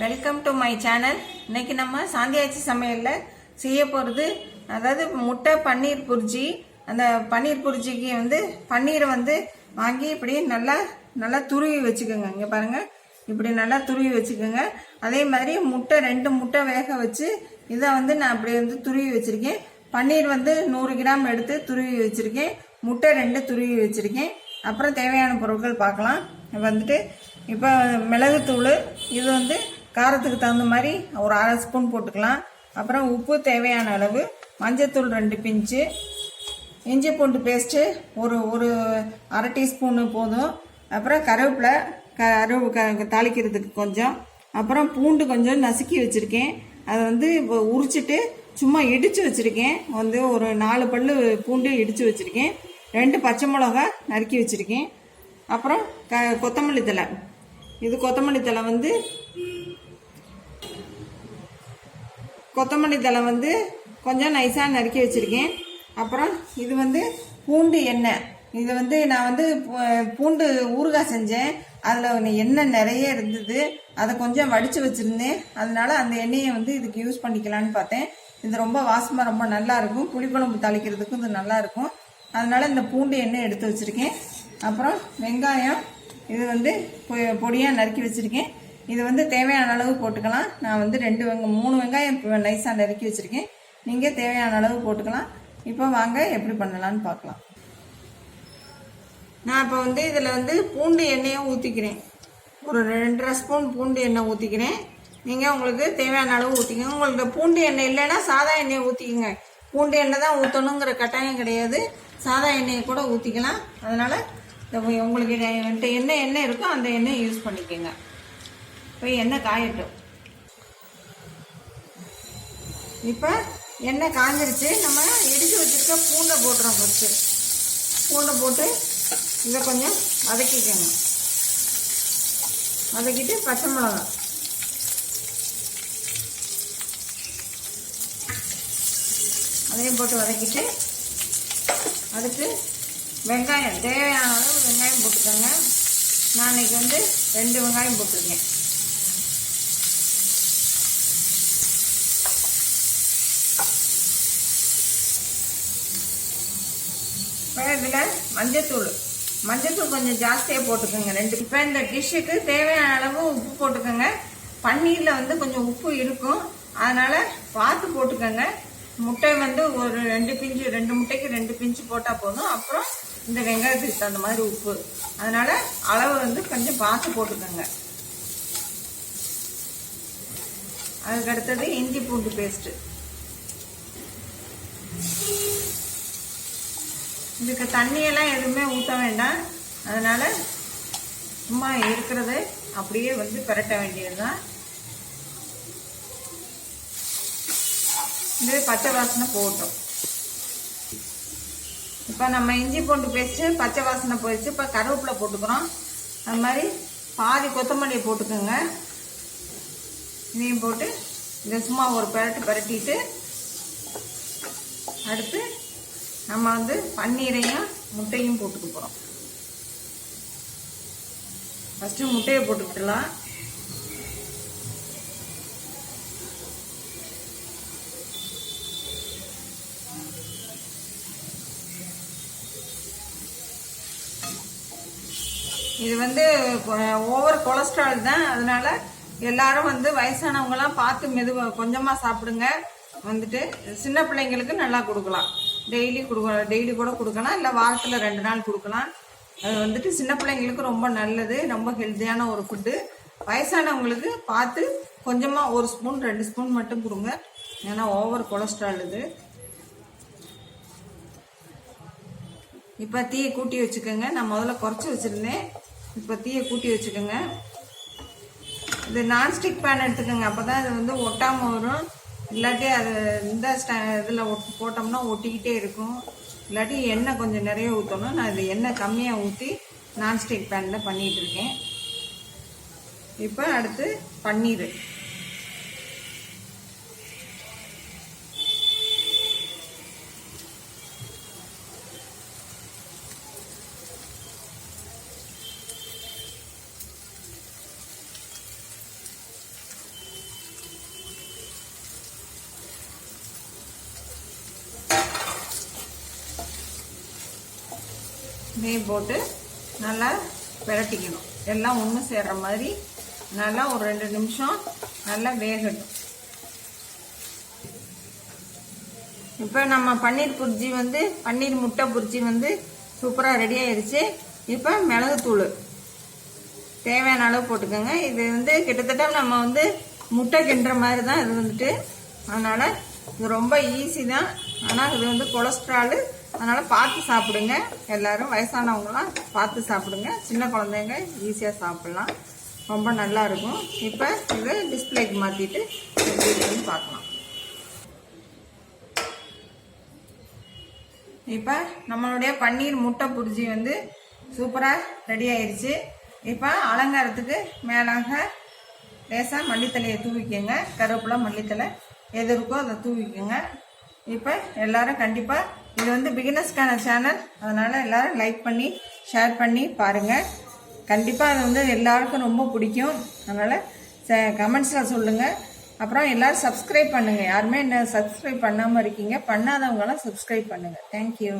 Welcome to my channel இன்னைக்கு நம்ம சாந்தியாச்சி சமையலில் செய்ய போகிறது அதாவது முட்டை பன்னீர் புரிஜி. அந்த பன்னீர் புரிஜிக்கு வந்து பன்னீரை வந்து வாங்கி இப்படி நல்லா நல்லா துருவி வச்சுக்கோங்க. இங்கே பாருங்கள் இப்படி நல்லா துருவி வச்சுக்கோங்க. அதே மாதிரி முட்டை ரெண்டு முட்டை வேக வச்சு இதை வந்து நான் அப்படி வந்து துருவி வச்சுருக்கேன். பன்னீர் வந்து நூறு கிராம் எடுத்து துருவி வச்சுருக்கேன். முட்டை ரெண்டு துருவி வச்சுருக்கேன். அப்புறம் தேவையான பொருட்கள் பார்க்கலாம். வந்துட்டு இப்போ மிளகுத்தூள் இது வந்து காரத்துக்கு தகுந்த மாதிரி ஒரு அரை ஸ்பூன் போட்டுக்கலாம். அப்புறம் உப்பு தேவையான அளவு மஞ்சத்தூள் ரெண்டு பிஞ்சு இஞ்சி பூண்டு பேஸ்ட்டு ஒரு ஒரு அரை டீஸ்பூனு போதும். அப்புறம் கருவேப்பிலை கருவு க தாளிக்கிறதுக்கு கொஞ்சம். அப்புறம் பூண்டு கொஞ்சம் நசுக்கி வச்சுருக்கேன். அதை வந்து இப்போ உரிச்சிட்டு சும்மா இடித்து வச்சுருக்கேன். வந்து ஒரு நாலு பல் பூண்டு இடித்து வச்சுருக்கேன். ரெண்டு பச்சை மிளகா நறுக்கி வச்சுருக்கேன். அப்புறம் க கொத்தமல்லி தழை. இது கொத்தமல்லி தழை வந்து கொத்தமல்லி தழை வந்து கொஞ்சம் நைஸாக நறுக்கி வச்சுருக்கேன். அப்புறம் இது வந்து பூண்டு எண்ணெய். இது வந்து நான் வந்து பூண்டு ஊறுகாய் செஞ்சேன். அதில் எண்ணெய் நிறைய இருந்தது. அதை கொஞ்சம் வடித்து வச்சுருந்தேன். அதனால அந்த எண்ணெயை வந்து இதுக்கு யூஸ் பண்ணிக்கலான்னு பார்த்தேன். இது ரொம்ப வாசமாக ரொம்ப நல்லாயிருக்கும் புளிக்குழம்பு தாளிக்கிறதுக்கும் இது நல்லாயிருக்கும் அதனால் அதனால இந்த பூண்டு எண்ணெய் எடுத்து வச்சுருக்கேன். அப்புறம் வெங்காயம் இது வந்து பொடியாக நறுக்கி வச்சுருக்கேன். இது வந்து தேவையான அளவு போட்டுக்கலாம். நான் வந்து ரெண்டு வெங்க மூணு வெங்காயம் நைஸாக நறுக்கி வச்சுருக்கேன். நீங்கள் தேவையான அளவு போட்டுக்கலாம். இப்போ வாங்க எப்படி பண்ணலான்னு பார்க்கலாம். நான் இப்போ வந்து இதில் வந்து பூண்டு எண்ணெயும் ஊற்றிக்கிறேன் ஒரு ரெண்டரை ஸ்பூன் பூண்டு எண்ணெய் ஊற்றிக்கிறேன் நீங்கள் உங்களுக்கு தேவையான அளவு ஊற்றிக்கோங்க உங்களுக்கு பூண்டு எண்ணெய் இல்லைன்னா சாதா எண்ணெயை ஊற்றிக்கோங்க பூண்டு எண்ணெய் தான் ஊற்றணுங்கிற கட்டாயம் கிடையாது. சாதா எண்ணெயை கூட ஊற்றிக்கலாம் அதனால் உங்களுக்கு என்கிட்ட என்ன எண்ணெய் இருக்கோ அந்த எண்ணெயை யூஸ் பண்ணிக்கோங்க. இப்போ எண்ணெய் காயட்டும். இப்போ எண்ணெய் காஞ்சிருச்சு. நம்ம இடித்து வச்சுருக்க பூண்டை போட்டுறோம் ஃபஸ்ட்டு பூண்டை போட்டு இதை கொஞ்சம் வதக்கிக்கோங்க. வதக்கிட்டு பச்சை மிளகா அதையும் போட்டு வதக்கிட்டு அடுத்து வெங்காயம் தேவையான அளவு வெங்காயம் போட்டுக்கோங்க. நான் இன்றைக்கி வந்து ரெண்டு வெங்காயம் போட்டிருக்கேன். இப்போ இதில் மஞ்சத்தூள். மஞ்சத்தூள் கொஞ்சம் ஜாஸ்தியாக போட்டுக்கோங்க ரெண்டு. இப்போ இந்த டிஷ்ஷுக்கு தேவையான அளவு உப்பு போட்டுக்கோங்க. பன்னீரில் வந்து கொஞ்சம் உப்பு இருக்கும். அதனால் பார்த்து போட்டுக்கோங்க. முட்டை வந்து ஒரு ரெண்டு பிஞ்சு ரெண்டு முட்டைக்கு ரெண்டு பிஞ்சு போட்டால் போதும். அப்புறம் இந்த வெங்காயத்துக்கு தகுந்த மாதிரி உப்பு. அதனால் அளவு வந்து கொஞ்சம் பார்த்து போட்டுக்கோங்க. அதுக்கடுத்தது இஞ்சி பூண்டு பேஸ்ட்டு இதுக்கு தண்ணியெல்லாம் எதுவுமே ஊற்ற வேண்டாம். அதனால் சும்மா இருக்கிறத. அப்படியே வந்து பிரட்ட வேண்டியது தான் இது பச்சை வாசனை போட்டோம் இப்போ நம்ம இஞ்சி பூண்டு பேஸ்ட்டு பச்சை வாசனை போயிடுச்சு. இப்போ கருவேப்பிலை போட்டுக்கிறோம். அது மாதிரி பாதி கொத்தமல்லியை போட்டுக்கோங்க. இதையும் போட்டு இதை சும்மா ஒரு பரட்டு பரட்டிட்டு அடுத்து நம்ம வந்து பன்னீரையும் முட்டையும் போட்டுக்க போகிறோம் ஃபஸ்ட்டு முட்டையை போட்டுக்கலாம். இது வந்து ஓவர் கொலஸ்ட்ரால் தான். அதனால எல்லாரும் வந்து வயசானவங்கலாம் பார்த்து மெதுவா கொஞ்சமாக சாப்பிடுங்க. வந்துட்டு சின்ன பிள்ளைங்களுக்கு நல்லா கொடுக்கலாம். டெய்லி கொடுக்கணும் டெய்லி கூட கொடுக்கலாம் இல்லை வாரத்தில் ரெண்டு நாள் கொடுக்கலாம். அது வந்துட்டு சின்ன பிள்ளைங்களுக்கு ரொம்ப நல்லது ரொம்ப ஹெல்த்தியான ஒரு ஃபுட்டு வயசானவங்களுக்கு பார்த்து கொஞ்சமாக ஒரு ஸ்பூன் ரெண்டு ஸ்பூன் மட்டும் கொடுங்க. ஏன்னா ஓவர் கொலஸ்ட்ரால் இது. இப்போ தீயை கூட்டி வச்சுக்கோங்க. நான் முதல்ல குறைச்சி வச்சுருந்தேன். இப்போ தீயை கூட்டி வச்சுக்கோங்க. இது நான்ஸ்டிக் பேன் எடுத்துக்கோங்க. அப்போ தான் இது வந்து ஒட்டாமல் வரும். இல்லாட்டி அது இந்த ஸ்டா இதில் ஒட்டு போட்டோம்னா ஒட்டிக்கிட்டே இருக்கும். இல்லாட்டி எண்ணெய் கொஞ்சம் நிறைய ஊற்றணும் நான் இது எண்ணெய் கம்மியாக ஊற்றி நான்ஸ்டிக் பேனில் பண்ணிகிட்டு இருக்கேன். இப்போ அடுத்து பன்னீர். நெய் போட்டு நல்லா விரட்டிக்கணும். எல்லாம் ஒன்று சேர்ற மாதிரி நல்லா ஒரு ரெண்டு நிமிஷம் நல்லா வேகட்டும் இப்போ நம்ம பன்னீர் புர்ஜி வந்து பன்னீர் முட்டை புர்ஜி வந்து சூப்பராக ரெடி ஆயிடுச்சு இப்போ மிளகுத்தூள் தேவையான அளவு போட்டுக்கோங்க. இது வந்து கிட்டத்தட்ட நம்ம வந்து முட்டை கிண்டுற மாதிரி தான் இது வந்துட்டு. அதனால் இது ரொம்ப ஈஸி தான். ஆனால் இது வந்து கொலஸ்ட்ராலு அதனால் பார்த்து சாப்பிடுங்க. எல்லோரும் வயசானவங்களாம் பார்த்து சாப்பிடுங்க. சின்ன குழந்தைங்க ஈஸியாக சாப்பிட்லாம். ரொம்ப நல்லாயிருக்கும் இப்போ இதை டிஸ்பிளேக்கு மாற்றிட்டு எப்படி இருக்குன்னு பார்க்கலாம். இப்போ நம்மளுடைய பன்னீர் முட்டை புரிஜி வந்து சூப்பராக ரெடி ஆயிடுச்சு இப்போ அலங்காரத்துக்கு மேலாக லேசாக மல்லித்தலையை தூவிக்கோங்க. கருவேப்பிலை மல்லித்தலை எது இருக்கோ அதை தூவிக்கோங்க. இப்போ எல்லோரும் கண்டிப்பாக இது வந்து பிகினர்ஸ்க்கான சேனல் அதனால் எல்லோரும் லைக் பண்ணி ஷேர் பண்ணி பாருங்கள் கண்டிப்பாக அது வந்து எல்லாருக்கும் ரொம்ப பிடிக்கும். அதனால் கமெண்ட்ஸில் சொல்லுங்கள் அப்புறம் எல்லோரும் சப்ஸ்கிரைப் பண்ணுங்கள் யாருமே என்ன சப்ஸ்கிரைப் பண்ணாமல் இருக்கீங்க பண்ணாதவங்களாம் சப்ஸ்கிரைப் பண்ணுங்கள் தேங்க்யூ